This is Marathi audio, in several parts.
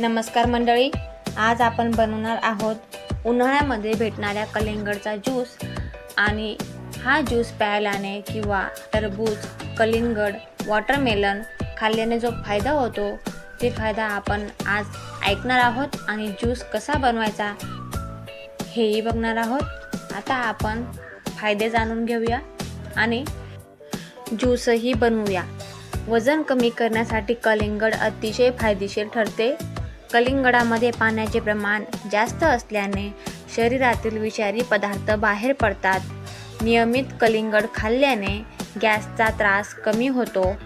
नमस्कार मंडळी आज आपण बनवणार आहोत उन्हाळ्यामध्ये भेटणाऱ्या कलिंगडचा ज्यूस. आणि हा ज्यूस प्यायल्याने किंवा टरबूज कलिंगड वॉटरमेलन खाल्ल्याने जो फायदा होतो ते फायदा आपण आज ऐकणार आहोत आणि ज्यूस कसा बनवायचा हेही बघणार आहोत. आता आपण फायदे जाणून घेऊया आणि ज्यूसही बनवूया. वजन कमी करण्यासाठी कलिंगड अतिशय फायदेशीर ठरते. कलिंगडामध्ये पाण्याचे प्रमाण जास्त असल्याने शरीरातील विषारी पदार्थ बाहेर पडतात. नियमित कलिंगड खाल्ल्याने गॅसचा त्रास कमी होतो.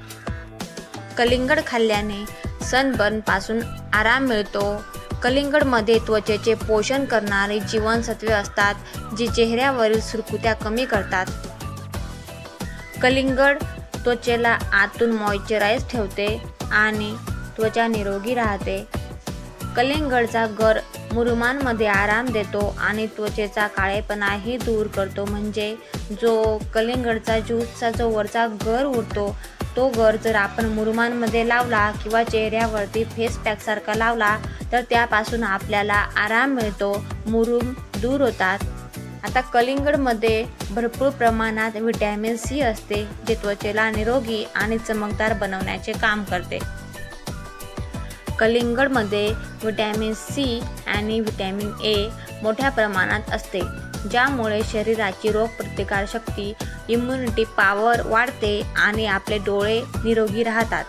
कलिंगड खाल्ल्याने सनबर्नपासून आराम मिळतो. कलिंगडमध्ये त्वचेचे पोषण करणारी जीवनसत्वे असतात जी चेहऱ्यावरील सुरकुत्या कमी करतात. कलिंगड त्वचेला आतून मॉइश्चराईज ठेवते आणि त्वचा निरोगी राहते. कलिंगडचा गर मुरुमांमध्ये आराम देतो आणि त्वचेचा काळेपणाही दूर करतो. म्हणजे जो कलिंगडचा ज्यूसचा जो वरचा गर उरतो तो गर जर आपण मुरुमांमध्ये लावला किंवा चेहऱ्यावरती फेस पॅकसारखा लावला तर त्यापासून आपल्याला आराम मिळतो. मुरुम दूर होतात. आता कलिंगडमध्ये भरपूर प्रमाणात व्हिटॅमिन सी असते जे त्वचेला निरोगी आणि चमकदार बनवण्याचे काम करते. कलिंगडमध्ये व्हिटॅमिन सी आणि व्हिटॅमिन ए मोठ्या प्रमाणात असते ज्यामुळे शरीराची रोगप्रतिकारशक्ती इम्युनिटी पॉवर वाढते आणि आपले डोळे निरोगी राहतात.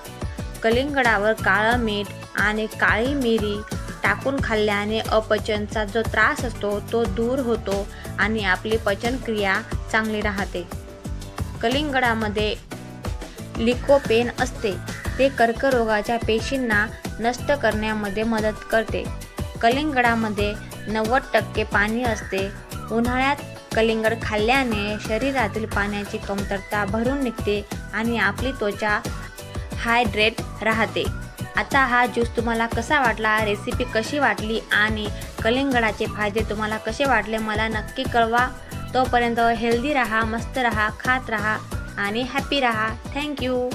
कलिंगडावर काळं मीठ आणि काळी मिरी टाकून खाल्ल्याने अपचनचा जो त्रास असतो तो दूर होतो आणि आपली पचनक्रिया चांगली राहते. कलिंगडामध्ये लिकोपेन असते. ते कर्करोगाच्या पेशींना नष्ट करण्यामध्ये मदत करते. कलिंगडामध्ये नव्वद टक्के पाणी असते. उन्हाळ्यात कलिंगड खाल्ल्याने शरीरातील पाण्याची कमतरता भरून निघते आणि आपली त्वचा हायड्रेट राहते. आता हा ज्यूस तुम्हाला कसा वाटला रेसिपी कशी वाटली आणि कलिंगडाचे फायदे तुम्हाला कसे वाटले मला नक्की कळवा. तोपर्यंत हेल्दी राहा मस्त राहा खात राहा आणि हॅपी राहा. थँक्यू